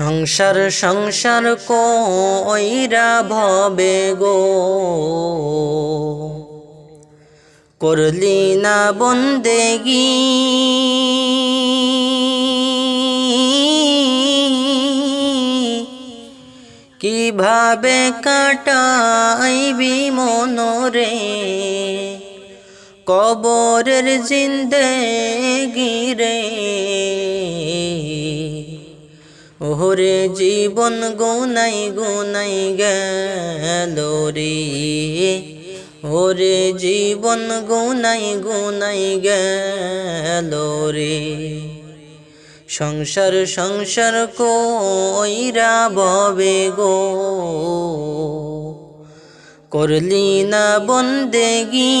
সংসার সংসার কইরা ভবে গো। করলি না বন্দেগি। কীভাবে কাটাইবি মনরে? কবরের জিন্দেগিরে ওহরে জীবন গুনাই গুনাই গেল ওরে জীবন গুনাই গুনাই গেল সংসার সংসার কইরা ববে গো। করলি না বন্দেগি।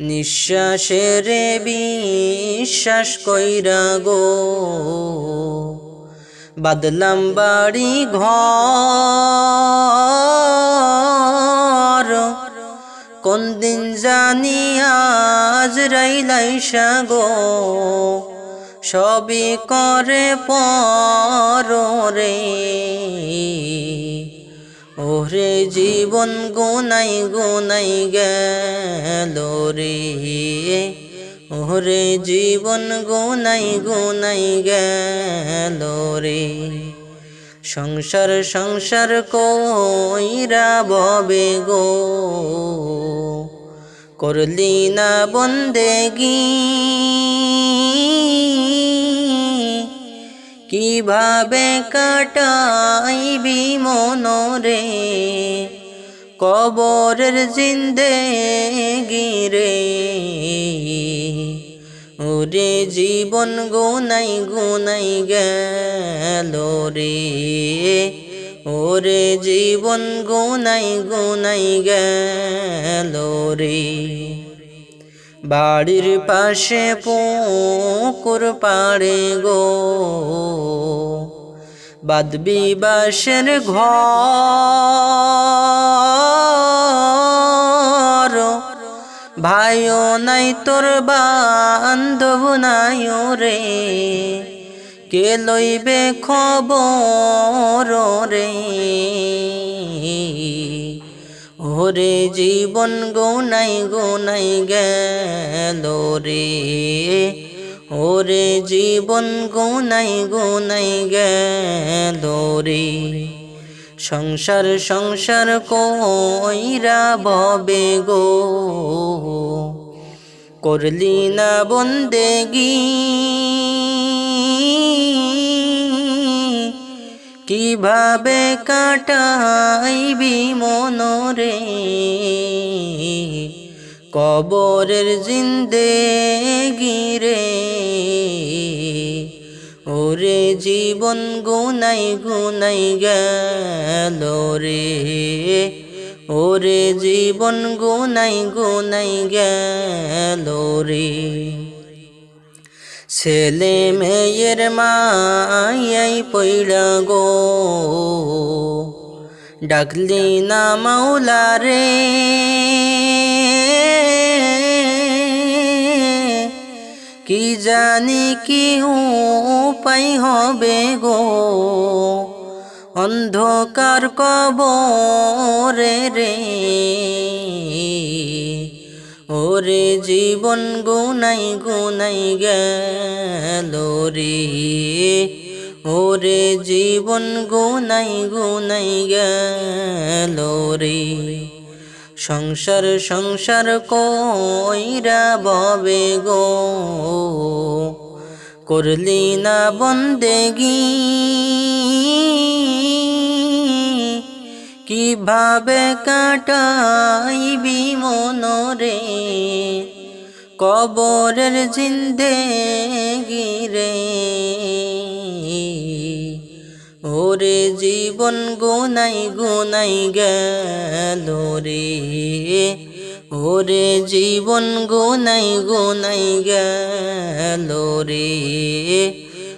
নিঃশ্বাসের বিশ্বাস কইরা গো। বাদলাম বাড়ি ঘর। কোন দিন জানি আজ রাইলাইসা গো। সবই করে পর রে। ওরে জীবন গুনাই গুনাই গেল রে। ওরে জীবন গুনাই গুনাই গেল রে। সংসার সংসার কইরা ববে গো। করলি না বন্দেগি। কীভাবে কাটাইবি মনরে? কবরের জিন্দেগিরে। ওরে জীবন গুনাই গুনাই গেল রে। ওরে জীবন গুনাই গুনাই গেল রে। বাড়ির পাশে পুকুর পাড়ে গো। বাদবি বাসের ঘর। ভাইও নাই তোর বান্ধব নাই রে। কে লইবে খবর রে? ওরে জীবন গোনাই গোনাই গেল রে। ওরে জীবন গোনাই গোনাই গেল রে। সংসার সংসার কইরা ববে গো। করলি না বন্দেগি। কীভাবে কাটাইবি মনরে? কবরের জিন্দেগিরে। ওরে জীবন গুনাই গুনাই গেল রে। ওরে জীবন গুনাই গুনাই গেল রে। ছেলে মেয়ের মায়াই পইড়া গো। ডাকলি না মাওলা রে। কি জানি কি উপায় হবে গো। অন্ধকার কবরে রে। ওরে জীবন গুনাই গুনাই গেল রে। ওরে জীবন গুনাই গুনাই গেল রে। সংসার সংসার কইরা ববে গো। করলি না বন্দেগি। কীভাবে কাটাইবি মনরে? কবরের জিন্দেগি রে ওরে জীবন গুনাই গুনাই গেল রে। ওরে জীবন গুনাই গুনাই গেল রে।